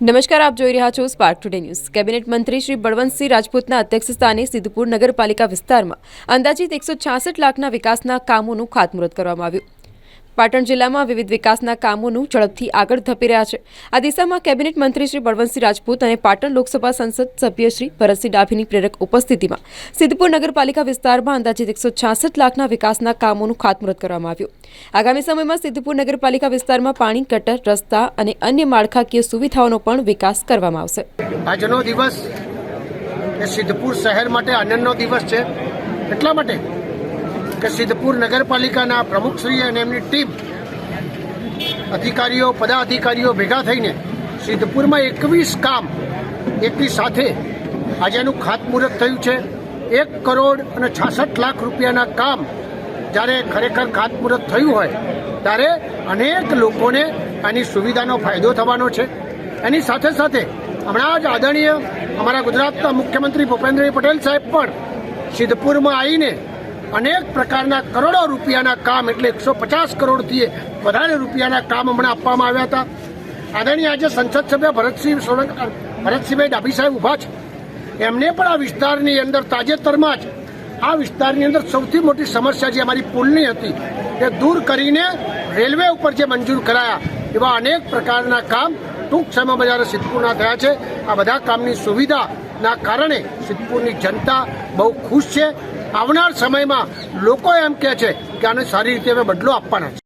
નમસ્કાર, આપ જોઈ રહ્યા છો સ્પાર્ક ટુડે ન્યૂઝ કેબિનેટ મંત્રી શ્રી બળવંતસિંહ રાજપૂતના અધ્યક્ષસ્થાને સિદ્ધપુર નગરપાલિકા વિસ્તારમાં અંદાજિત એકસો છાસઠ લાખના વિકાસના કામોનું ખાતમુહૂર્ત કરવામાં આવ્યું. પાટણ જિલ્લામાં વિવિધ વિકાસના કામોનું ઝડપથી આગળ ધપી રહ્યા છે. આ દિશામાં કેબિનેટ મંત્રી શ્રી બળવંતસિંહ રાજપૂત અને પાટણ લોકસભા સંસદ સભ્ય શ્રી ભરતસિંહ ડાભીની પ્રેરક ઉપસ્થિતિમાં સિદ્ધપુર નગરપાલિકા વિસ્તારમાં અંદાજિત એકસો છાસઠ લાખના વિકાસના કામોનું ખાતમુહૂર્ત કરવામાં આવ્યું. આગામી સમયમાં સિદ્ધપુર નગરપાલિકા વિસ્તારમાં પાણી, ગટર, રસ્તા અને અન્ય માળખાકીય સુવિધાઓનો પણ વિકાસ કરવામાં આવશે. આજનો દિવસ સિદ્ધપુર શહેર માટે આનંદનો દિવસ છે. એટલા માટે કે સિદ્ધપુર નગરપાલિકાના પ્રમુખશ્રી અને એમની ટીમ અધિકારીઓ, પદાધિકારીઓ ભેગા થઈને સિદ્ધપુરમાં એકવીસ કામ એકની સાથે આજે એનું ખાતમુહૂર્ત થયું છે. એક કરોડ અને છાસઠ લાખ રૂપિયાના કામ જ્યારે ખરેખર ખાતમુહૂર્ત થયું હોય ત્યારે અનેક લોકોને આની સુવિધાનો ફાયદો થવાનો છે. એની સાથે સાથે હમણાં જ આદરણીય અમારા ગુજરાતના મુખ્યમંત્રી ભૂપેન્દ્રભાઈ પટેલ સાહેબ પણ સિદ્ધપુરમાં આવીને અનેક પ્રકારના કરોડો રૂપિયાના કામ, એટલે એકસો પચાસ કરોડથી વધારે રૂપિયાના કામ હમણાં આપવામાં આવ્યા હતા. આદરણીય આજે સંસદ સભ્ય ભરતસિંહ સોલંક ભરતસિંહભાઈ ડાભી સાહેબ ઊભા છે. એમને પણ આ વિસ્તારની અંદર તાજેતરમાં જ, આ વિસ્તારની અંદર સૌથી મોટી સમસ્યા જે અમારી પુલની હતી, એ દૂર કરીને રેલવે ઉપર જે મંજૂર કરાયા, એવા અનેક પ્રકારના કામ ટૂંક સમયમાં જ્યારે સિદ્ધપુરના થયા છે. આ બધા કામની સુવિધાના કારણે સિદ્ધપુરની જનતા બહુ ખુશ છે. આવનાર સમયમાં લોકો એમ કહે છે કે આને સારી રીતે અમે બદલો આપવાના